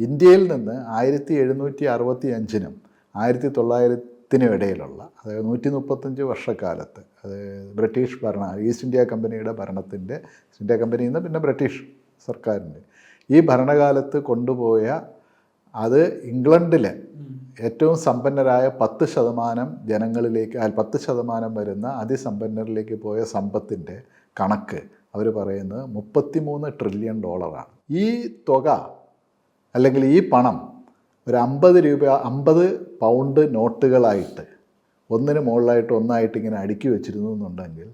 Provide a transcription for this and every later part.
ഇന്ത്യയിൽ നിന്ന് ആയിരത്തി എഴുന്നൂറ്റി അറുപത്തി അഞ്ചിനും ആയിരത്തി തൊള്ളായിരത്തിനും ഇടയിലുള്ള അതായത് നൂറ്റി മുപ്പത്തഞ്ച് വർഷക്കാലത്ത് അത് ബ്രിട്ടീഷ് ഭരണ ഈസ്റ്റ് ഇന്ത്യ കമ്പനിയുടെ ഭരണത്തിന്റെ ഈസ്റ്റ് ഇന്ത്യ കമ്പനിയിൽ നിന്ന് പിന്നെ ബ്രിട്ടീഷ് സർക്കാരിന്റെ ഈ ഭരണകാലത്ത് കൊണ്ടുപോയ അത് ഇംഗ്ലണ്ടിലെ ഏറ്റവും സമ്പന്നരായ പത്ത് ശതമാനം ജനങ്ങളിലേക്ക് അല്ല, പത്ത് ശതമാനം വരുന്ന അതിസമ്പന്നരിലേക്ക് പോയ സമ്പത്തിന്റെ കണക്ക് അവർ പറയുന്നത് മുപ്പത്തിമൂന്ന് ട്രില്യൺ ഡോളറാണ് ഈ തുക അല്ലെങ്കിൽ ഈ പണം ഒരു അമ്പത് രൂപ അമ്പത് പൗണ്ട് നോട്ടുകളായിട്ട് ഒന്നിന് മുകളിലായിട്ട് ഒന്നായിട്ട് ഇങ്ങനെ അടുക്കി വെച്ചിരുന്നു എന്നുണ്ടെങ്കിൽ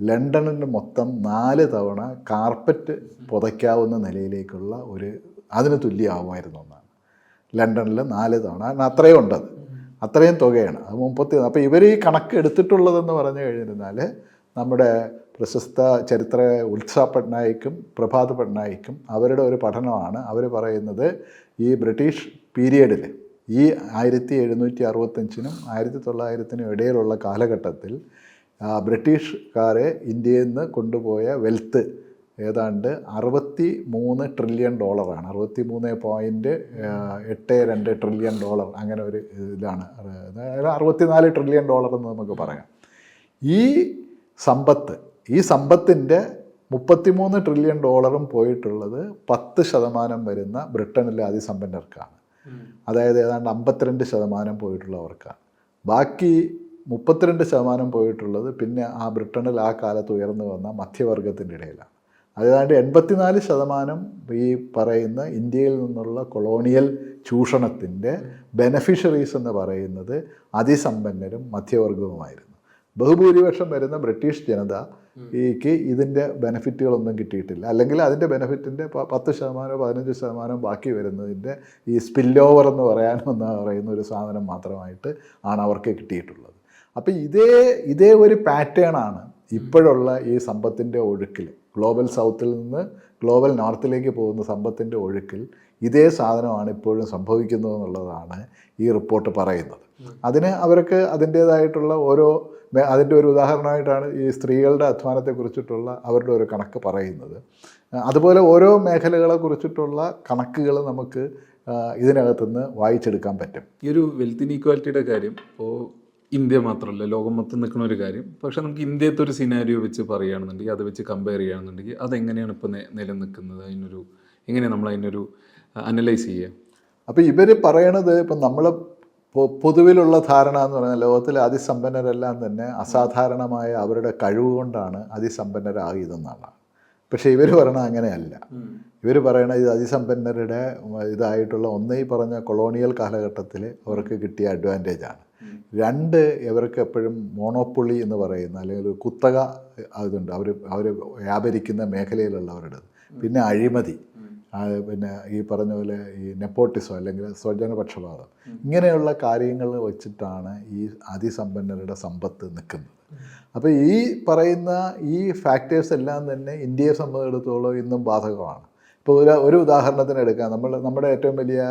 ലണ്ടനിൽ മൊത്തം നാല് തവണ കാർപ്പറ്റ് പുതയ്ക്കാവുന്ന നിലയിലേക്കുള്ള ഒരു അതിന് തുല്യമാവുമായിരുന്നു ഒന്നാണ്. ലണ്ടനിൽ നാല് തവണ. കാരണം അത്രയും ഉണ്ടത്. അത്രയും തുകയാണ്. അത് മുപ്പത്തി അപ്പോൾ ഇവർ ഈ കണക്ക് എടുത്തിട്ടുള്ളതെന്ന് പറഞ്ഞു കഴിഞ്ഞിരുന്നാൽ നമ്മുടെ പ്രശസ്ത ചരിത്ര ഉത്സവ പട്നായിക്കും പ്രഭാത് പട്നായിക്കും അവരുടെ ഒരു പഠനമാണ്. അവർ പറയുന്നത് ഈ ബ്രിട്ടീഷ് പീരിയഡിൽ ഈ ആയിരത്തി എഴുന്നൂറ്റി അറുപത്തഞ്ചിനും ആയിരത്തി തൊള്ളായിരത്തിനും ഇടയിലുള്ള കാലഘട്ടത്തിൽ ബ്രിട്ടീഷുകാരെ ഇന്ത്യയിൽ നിന്ന് കൊണ്ടുപോയ വെൽത്ത് ഏതാണ്ട് അറുപത്തി മൂന്ന് ട്രില്യൺ ഡോളറാണ്. അറുപത്തി മൂന്ന് പോയിന്റ് എട്ട് രണ്ട് ട്രില്യൺ ഡോളർ അങ്ങനെ ഒരു ഇതിലാണ്. അതായത് അറുപത്തിനാല് ട്രില്യൺ ഡോളർ എന്ന് നമുക്ക് പറയാം. ഈ സമ്പത്ത്. ഈ സമ്പത്തിന്റെ മുപ്പത്തിമൂന്ന് ട്രില്യൺ ഡോളറും പോയിട്ടുള്ളത് പത്ത് ശതമാനം വരുന്ന ബ്രിട്ടനിലെ അതിസമ്പന്നർക്കാണ്. അതായത് ഏതാണ്ട് അമ്പത്തിരണ്ട് ശതമാനം പോയിട്ടുള്ളവർക്കാണ്. ബാക്കി മുപ്പത്തിരണ്ട് ശതമാനം പോയിട്ടുള്ളത് പിന്നെ ആ ബ്രിട്ടനിൽ ആ കാലത്ത് ഉയർന്നു വന്ന മധ്യവർഗത്തിന്റെ ഇടയിലാണ്. അതായത് എൺപത്തിനാല് ശതമാനം ഈ പറയുന്ന ഇന്ത്യയിൽ നിന്നുള്ള കൊളോണിയൽ ചൂഷണത്തിന്റെ ബെനഫിഷ്യറീസ് എന്ന് പറയുന്നത് അതിസമ്പന്നരും മധ്യവർഗവുമായിരുന്നു. ബഹുഭൂരിപക്ഷം വരുന്ന ബ്രിട്ടീഷ് ജനത ഈക്ക് ഇതിന്റെ ബെനഫിറ്റുകളൊന്നും കിട്ടിയിട്ടില്ല. അല്ലെങ്കിൽ അതിന്റെ ബെനഫിറ്റിന്റെ പത്ത് ശതമാനം പതിനഞ്ച് ശതമാനം ബാക്കി വരുന്നതിന്റെ ഈ സ്പിൽ ഓവർ എന്ന് പറയാനെന്ന് പറയുന്ന ഒരു സാധനം മാത്രമായിട്ട് ആണ് അവർക്ക് കിട്ടിയിട്ടുള്ളത്. അപ്പോൾ ഇതേ ഇതേ ഒരു പാറ്റേൺ ആണ് ഇപ്പോഴുള്ള ഈ സമ്പത്തിന്റെ ഒഴുക്കിൽ ഗ്ലോബൽ സൗത്തിൽ നിന്ന് ഗ്ലോബൽ നോർത്തിലേക്ക് പോകുന്ന സമ്പത്തിന്റെ ഒഴുക്കിൽ ഇതേ സാധനമാണ് ഇപ്പോഴും സംഭവിക്കുന്നത് എന്നുള്ളതാണ് ഈ റിപ്പോർട്ട് പറയുന്നത്. അതിന് അവർക്ക് അതിന്റേതായിട്ടുള്ള ഓരോ അതിന്റെ ഒരു ഉദാഹരണമായിട്ടാണ് ഈ സ്ത്രീകളുടെ അധ്വാനത്തെ കുറിച്ചിട്ടുള്ള അവരുടെ ഒരു കണക്ക് പറയുന്നത്. അതുപോലെ ഓരോ മേഖലകളെ കുറിച്ചിട്ടുള്ള കണക്കുകൾ നമുക്ക് ഇതിനകത്തുനിന്ന് വായിച്ചെടുക്കാൻ പറ്റും. ഈ ഒരു വെൽത്ത് ഇനീക്വാലിറ്റിയുടെ കാര്യം ഇപ്പോൾ ഇന്ത്യ മാത്രമല്ല ലോകം മൊത്തം നിൽക്കുന്ന ഒരു കാര്യം പക്ഷെ നമുക്ക് ഇന്ത്യത്തെ ഒരു സിനാരിയോ വെച്ച് പറയുകയാണെന്നുണ്ടെങ്കിൽ അത് വെച്ച് കമ്പയർ ചെയ്യുകയാണെന്നുണ്ടെങ്കിൽ അതെങ്ങനെയാണ് ഇപ്പോൾ നിലനിൽക്കുന്നത്? അതിനൊരു എങ്ങനെയാണ് നമ്മൾ അതിനൊരു അനലൈസ് ചെയ്യുക? അപ്പോൾ ഇവർ പറയണത് ഇപ്പം നമ്മൾ പൊതുവിലുള്ള ധാരണ എന്ന് പറഞ്ഞാൽ ലോകത്തിലെ അതിസമ്പന്നരെല്ലാം തന്നെ അസാധാരണമായ അവരുടെ കഴിവ് കൊണ്ടാണ് അതിസമ്പന്നരായതെന്നാണ്. പക്ഷേ ഇവർ പറയണ അങ്ങനെയല്ല. ഇവർ പറയണ ഇത് അതിസമ്പന്നരുടെ ഇതായിട്ടുള്ള ഒന്നേ പറഞ്ഞ കൊളോണിയൽ കാലഘട്ടത്തിൽ അവർക്ക് കിട്ടിയ അഡ്വാന്റേജ് ആണ് രണ്ട് ഇവർക്ക് എപ്പോഴും മോണോപ്പൊളി എന്ന് പറയുന്ന അല്ലെങ്കിൽ ഒരു കുത്തക അതുണ്ട്. അവർ അവർ വ്യാപരിക്കുന്ന മേഖലയിലുള്ളവരുടെ. പിന്നെ അഴിമതി. പിന്നെ ഈ പറഞ്ഞ പോലെ ഈ നെപ്പോട്ടിസം അല്ലെങ്കിൽ സ്വജനപക്ഷപാതം ഇങ്ങനെയുള്ള കാര്യങ്ങൾ വെച്ചിട്ടാണ് ഈ അതിസമ്പന്നരുടെ സമ്പത്ത് നിൽക്കുന്നത്. അപ്പോൾ ഈ പറയുന്ന ഈ ഫാക്ടേഴ്സ് എല്ലാം തന്നെ ഇന്ത്യയെ സംബന്ധിച്ചിടത്തോളം ഇന്നും ബാധകമാണ്. ഇപ്പോൾ ഒരു ഒരു ഉദാഹരണത്തിന് എടുക്കാം. നമ്മൾ നമ്മുടെ ഏറ്റവും വലിയ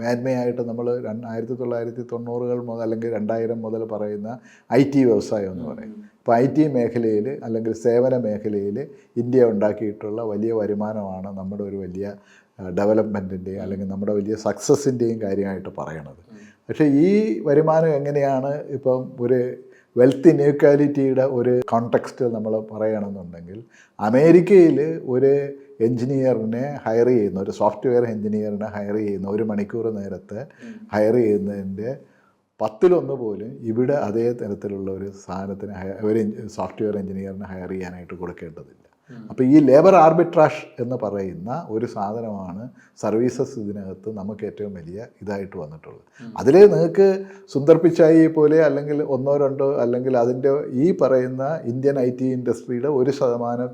മേന്മയായിട്ട് നമ്മൾ ആയിരത്തി തൊള്ളായിരത്തി തൊണ്ണൂറുകൾ മുതൽ അല്ലെങ്കിൽ രണ്ടായിരം മുതൽ പറയുന്ന ഐ ടി വ്യവസായം എന്ന് പറയും. ഇപ്പോൾ ഐ ടി മേഖലയിൽ അല്ലെങ്കിൽ സേവന മേഖലയിൽ ഇന്ത്യ ഉണ്ടാക്കിയിട്ടുള്ള വലിയ വരുമാനമാണ് നമ്മുടെ ഒരു വലിയ ഡെവലപ്മെന്റിന്റെയും അല്ലെങ്കിൽ നമ്മുടെ വലിയ സക്സസ്സിന്റെയും കാര്യമായിട്ട് പറയണത്. പക്ഷേ ഈ വരുമാനം എങ്ങനെയാണ് ഇപ്പം ഒരു വെൽത്ത് ഇനീക്വാലിറ്റിയുടെ ഒരു കോണ്ടെക്സ്റ്റ് നമ്മൾ പറയണമെന്നുണ്ടെങ്കിൽ അമേരിക്കയിൽ ഒരു എൻജിനീയറിനെ ഹയർ ചെയ്യുന്ന ഒരു സോഫ്റ്റ്വെയർ എൻജിനീയറിനെ ഹയർ ചെയ്യുന്ന ഒരു മണിക്കൂർ നേരത്തെ ഹയർ ചെയ്യുന്നതിന്റെ പത്തിലൊന്ന് പോലും ഇവിടെ അതേ തരത്തിലുള്ള ഒരു സാധനത്തിന് ഒരു സോഫ്റ്റ്വെയർ എഞ്ചിനീയറിന് ഹയർ ചെയ്യാനായിട്ട് കൊടുക്കേണ്ടതില്ല. അപ്പോൾ ഈ ലേബർ ആർബിട്രാഷ് എന്ന് പറയുന്ന ഒരു സാധനമാണ് സർവീസസ് ഇതിനകത്ത് നമുക്ക് ഏറ്റവും വലിയ ഇതായിട്ട് വന്നിട്ടുള്ളത്. അതിൽ നിങ്ങൾക്ക് സുന്ദർ പിച്ചായി പോലെ അല്ലെങ്കിൽ ഒന്നോ രണ്ടോ അല്ലെങ്കിൽ അതിന്റെ ഈ പറയുന്ന ഇന്ത്യൻ ഐ ടി ഇൻഡസ്ട്രിയുടെ ഒരു ശതമാനം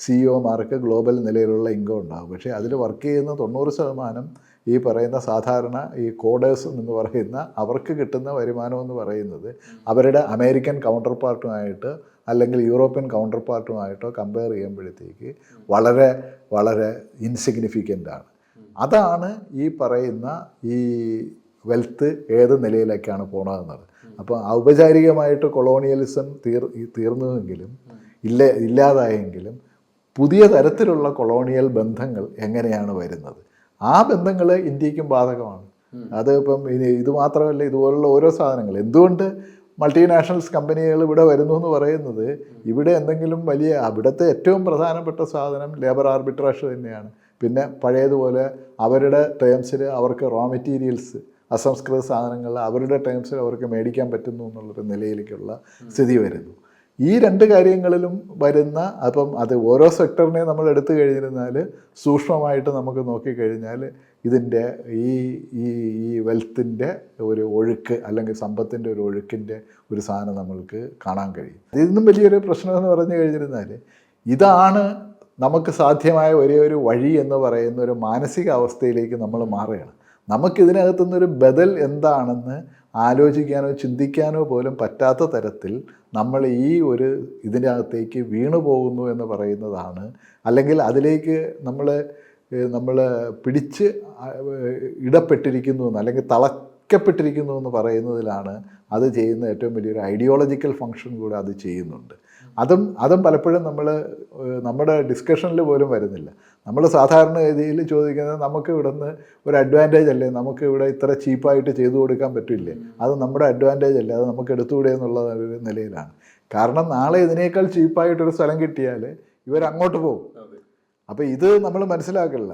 സിഇഒമാർക്ക് ഗ്ലോബൽ നിലയിലുള്ള ഇൻകം ഉണ്ടാകും പക്ഷേ അതിൽ വർക്ക് ചെയ്യുന്ന തൊണ്ണൂറ് ശതമാനം ഈ പറയുന്ന സാധാരണ ഈ കോഡേഴ്സ് എന്ന് പറയുന്ന അവർക്ക് കിട്ടുന്ന വരുമാനം എന്ന് പറയുന്നത് അവരുടെ അമേരിക്കൻ കൗണ്ടർ പാർട്ടുമായിട്ട് അല്ലെങ്കിൽ യൂറോപ്യൻ കൗണ്ടർ പാർട്ടുമായിട്ടോ കമ്പയർ ചെയ്യുമ്പോഴത്തേക്ക് വളരെ വളരെ ഇൻസിഗ്നിഫിക്കന്റ് ആണ്. അതാണ് ഈ പറയുന്ന ഈ വെൽത്ത് ഏത് നിലയിലേക്കാണ് പോണതെന്നത്. അപ്പോൾ ഔപചാരികമായിട്ട് കൊളോണിയലിസം തീർ തീർന്നുവെങ്കിലും ഇല്ല ഇല്ലാതായെങ്കിലും പുതിയ തരത്തിലുള്ള കൊളോണിയൽ ബന്ധങ്ങൾ എങ്ങനെയാണ് വരുന്നത്? ആ ബന്ധങ്ങൾ ഇന്ത്യക്കും ബാധകമാണ്. അത് ഇപ്പം ഇനി ഇത് മാത്രമല്ല ഇതുപോലുള്ള ഓരോ സാധനങ്ങൾ. എന്തുകൊണ്ട് മൾട്ടിനാഷണൽസ് കമ്പനികൾ ഇവിടെ വരുന്നു എന്ന് പറയുന്നത് ഇവിടെ എന്തെങ്കിലും വലിയ അവിടുത്തെ ഏറ്റവും പ്രധാനപ്പെട്ട സാധനം ലേബർ ആർബിട്രേഷൻ തന്നെയാണ്. പിന്നെ പഴയതുപോലെ അവരുടെ ടേംസിൽ അവർക്ക് റോ മെറ്റീരിയൽസ് അസംസ്കൃത സാധനങ്ങൾ അവരുടെ ടേംസിൽ അവർക്ക് മേടിക്കാൻ പറ്റുന്നു എന്നുള്ളൊരു നിലയിലേക്കുള്ള സ്ഥിതി വരുന്നു. ഈ രണ്ട് കാര്യങ്ങളിലും വരുന്ന അപ്പം അത് ഓരോ സെക്ടറിനെ നമ്മൾ എടുത്തു കഴിഞ്ഞിരുന്നാൽ സൂക്ഷ്മമായിട്ട് നമുക്ക് നോക്കിക്കഴിഞ്ഞാൽ ഇതിന്റെ ഈ ഈ ഈ വെൽത്തിന്റെ ഒരു ഒഴുക്ക് അല്ലെങ്കിൽ സമ്പത്തിന്റെ ഒരു ഒഴുക്കിന്റെ ഒരു സാധനം നമ്മൾക്ക് കാണാൻ കഴിയും. ഇതിന്നും വലിയൊരു പ്രശ്നമെന്ന് പറഞ്ഞു കഴിഞ്ഞിരുന്നാൽ ഇതാണ് നമുക്ക് സാധ്യമായ ഒരേ ഒരു വഴി എന്ന് പറയുന്ന ഒരു മാനസികാവസ്ഥയിലേക്ക് നമ്മൾ മാറുകയാണ്. നമുക്കിതിനകത്തുനിന്നൊരു ബദൽ എന്താണെന്ന് ആലോചിക്കാനോ ചിന്തിക്കാനോ പോലും പറ്റാത്ത തരത്തിൽ നമ്മൾ ഈ ഒരു ഇതിന്റെ അകത്തേക്ക് വീണു പോകുന്നു എന്ന് പറയുന്നതാണ്. അല്ലെങ്കിൽ അതിലേക്ക് നമ്മൾ നമ്മൾ പിടിച്ച് ഇടപ്പെട്ടിരിക്കുന്നു എന്ന് അല്ലെങ്കിൽ തളക്കപ്പെട്ടിരിക്കുന്നു എന്ന് പറയുന്നതിലാണ് അത് ചെയ്യുന്ന ഏറ്റവും വലിയൊരു ഐഡിയോളജിക്കൽ ഫങ്ഷൻ കൂടെ അത് ചെയ്യുന്നുണ്ട്. അതും അതും പലപ്പോഴും നമ്മൾ നമ്മുടെ ഡിസ്കഷനിൽ പോലും വരുന്നില്ല. നമ്മൾ സാധാരണ രീതിയിൽ ചോദിക്കുന്നത് നമുക്ക് ഇവിടുന്ന് ഒരു അഡ്വാന്റേജ് അല്ലേ? നമുക്ക് ഇവിടെ ഇത്ര ചീപ്പായിട്ട് ചെയ്തു കൊടുക്കാൻ പറ്റില്ലേ? അത് നമ്മുടെ അഡ്വാന്റേജ് അല്ലേ? അത് നമുക്ക് എടുത്തുകൂടെ എന്നുള്ള ഒരു നിലയിലാണ്. കാരണം നാളെ ഇതിനേക്കാൾ ചീപ്പായിട്ടൊരു സ്ഥലം കിട്ടിയാൽ ഇവരങ്ങോട്ട് പോകും അപ്പോൾ ഇത് നമ്മൾ മനസ്സിലാക്കില്ല